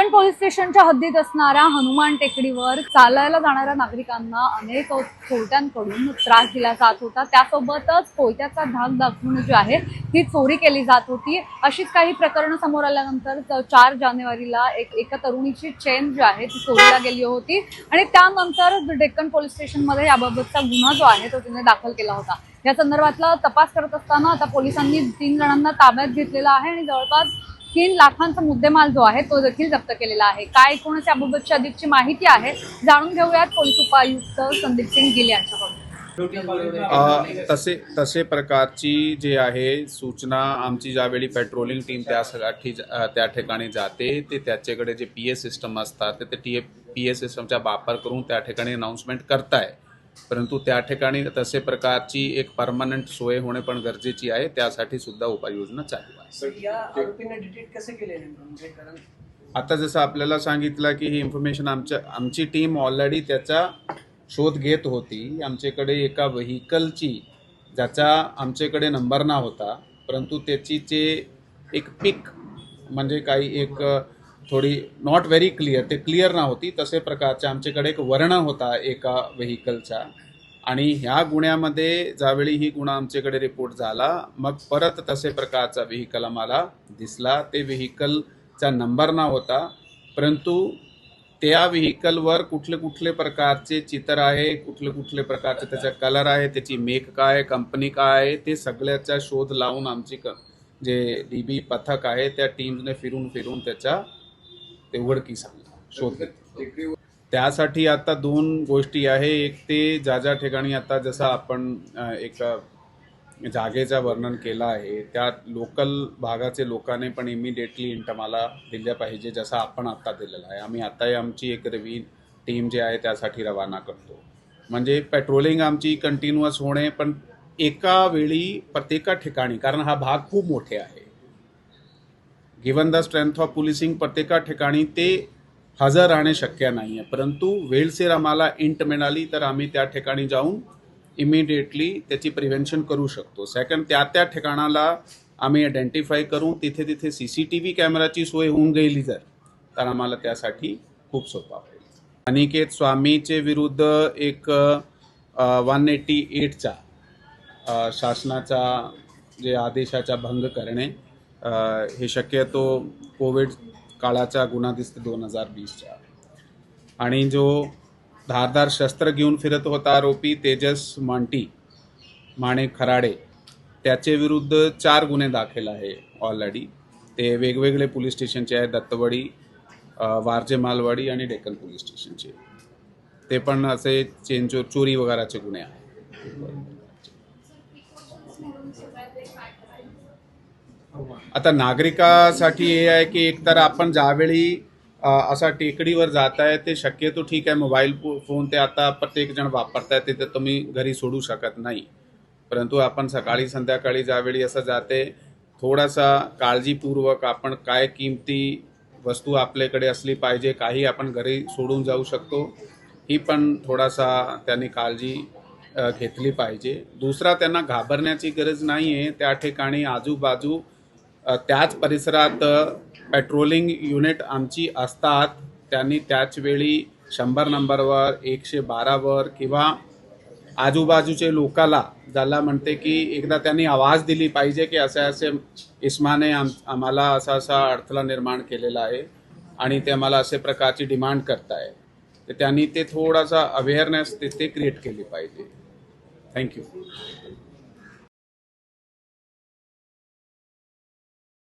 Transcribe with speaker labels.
Speaker 1: पण पोलीस स्टेशनच्या हद्दीत असणाऱ्या हनुमान टेकडीवर चालायला जाणाऱ्या नागरिकांना अनेक चोरट्यांकडून त्रास दिला जात होता. त्यासोबतच कोयत्याचा धाक दाखवून जी आहे ती चोरी केली जात होती. अशीच काही प्रकरणं समोर आल्यानंतर चार जानेवारीला एक एका तरुणीची चेन जी आहे ती चोरीला गेली होती. आणि त्यानंतर डेक्कन पोलीस स्टेशनमध्ये याबाबतचा गुन्हा जो आहे तो तिने दाखल केला होता. या संदर्भातला तपास करत असताना आता पोलिसांनी तीन जणांना ताब्यात घेतलेला आहे आणि जवळपास तीन लाखांचा मुद्देमाल जो आहे तो देखील जप्त केलेला आहे. काय एकूणच याबाबतची अधिकची माहिती आहे जाणून घेऊयात पोलीस उपायुक्त संदीप सिंग गिल यांच्याकडून.
Speaker 2: तसे तसे प्रकारची जी आहे सूचना आमची ज्यावेळी पेट्रोलिंग टीम त्यासाठी त्या ठिकाणी जाते ते त्याच्याकडे जे पी ए सिस्टम असतात ते टी पी एस सिस्टमचा वापर करून त्या ठिकाणी अनाऊन्समेंट करताय. परंतु त्या ठिकाणी तसे प्रकारची एक परमनंट सोय होणे पण गरजेची आहे. त्यासाठी सुद्धा उपाययोजना चालू आहे.
Speaker 3: म्हणजे कारण
Speaker 2: आता जसं आपल्याला सांगितलं की ही इन्फॉर्मेशन आमच्या आमची टीम ऑलरेडी त्याचा शोध घेत होती. आमच्याकडे एका व्हेकलची ज्याचा आमच्याकडे नंबर ना होता परंतु त्याची जे एक पिक म्हणजे काही एक थोडी नॉट व्हेरी क्लिअर ते क्लिअर ना होती तसे प्रकारचे आमच्याकडे एक वर्ण होता एका व्हेकलचा आणि ह्या गुन्ह्यामध्ये ज्यावेळी ही गुन्हा आमच्याकडे रिपोर्ट झाला मग परत तसे प्रकारचा व्हेकल आम्हाला दिसला. ते व्हेकलचा नंबर ना होता. परंतु त्या व्हेकलवर कुठले कुठले प्रकारचे चित्र आहे कुठले कुठले प्रकारचे त्याचा कलर आहे त्याची मेक काय कंपनी काय आहे ते सगळ्याचा शोध लावून आमची क जे डी बी पथक आहे त्या टीमने फिरून फिरून त्याचा ते उघडकीस आणला शोध त्यासाठी आता दोन गोष्टी आहे. एक ते ज्या ज्या ठिकाणी आता जसं आपण एक जागेचं वर्णन केलं आहे त्या लोकल भागाचे लोकांनी पण इमिडिएटली इंट मला दिल्या पाहिजे जसं आपण आत्ता दिलेलं आहे. आम्ही आत्ताही आमची एक रवी टीम जे आहे त्यासाठी रवाना करतो. म्हणजे पेट्रोलिंग आमची कंटिन्युअस होणे पण एका वेळी प्रत्येका ठिकाणी कारण हा भाग खूप मोठे आहे. Given the strength of policing प्रत्येका ठिकाणी ते हजर राहणे शक्य नाही आहे परंतु वेळसेर आम्हाला इंट मिळाली तर आम्ही त्या ठिकाणी जाऊन इमिडिएटली त्याची प्रिव्हेन्शन करू शकतो. सेकंड त्या त्या ठिकाणाला आम्ही आयडेंटिफाय करून तिथे तिथे सी सी टी व्ही कॅमेराची सोय होऊन गेली जर तर आम्हाला त्यासाठी खूप सोपा होईल. अनिकेत स्वामीचे विरुद्ध एक वन एटी एटचा शासनाचा जे आदेशाचा भंग करणे हे शक्यतो कोविड काळाचा गुन्हा दिसतो दोन हजार वीसचा आणि जो धारदार शस्त्र घेऊन फिरत होता आरोपी तेजस मांटी माणे खराडे त्याचे विरुद्ध चार गुन्हे दाखल आहे ऑलरेडी ते वेगवेगळे पोलीस स्टेशनचे आहे दत्तवाडी वारजे मालवाडी आणि डेक्कन पोलीस स्टेशनचे. ते पण असे चेंजोर चोरी वगैरेचे गुन्हे आहेत. आता नागरिकासाठी हे आहे की एकतर आपण ज्यावेळी असा टेकडीवर जात आहे ते शक्यतो ठीक आहे मोबाईल फो- फोन ते आता प्रत्येक जण आहे ते तर तुम्ही घरी सोडू शकत नाही. परंतु आपण सकाळी संध्याकाळी ज्यावेळी असं जाते थोडासा काळजीपूर्वक आपण काय किमती वस्तू आपल्याकडे असली पाहिजे काही आपण घरी सोडून जाऊ शकतो ही पण थोडासा त्यांनी काळजी घेतली पाहिजे. दुसरा त्यांना घाबरण्याची गरज नाही आहे त्या ठिकाणी आजूबाजू त्याच परिसरात पेट्रोलिंग युनिट आमची असतात. त्यांनी त्याच वेळी शंभर नंबरवर एकशे बारावर किंवा आजूबाजूचे लोकाला ज्याला म्हणते की एकदा त्यांनी आवाज दिली पाहिजे की असे असे इस्माने आम आम्हाला असा असा अडथळा निर्माण केलेला आहे आणि ते आम्हाला असे प्रकारची डिमांड करताय. तर त्यांनी ते थोडासा अवेअरनेस ते ते क्रिएट केली पाहिजे. थँक्यू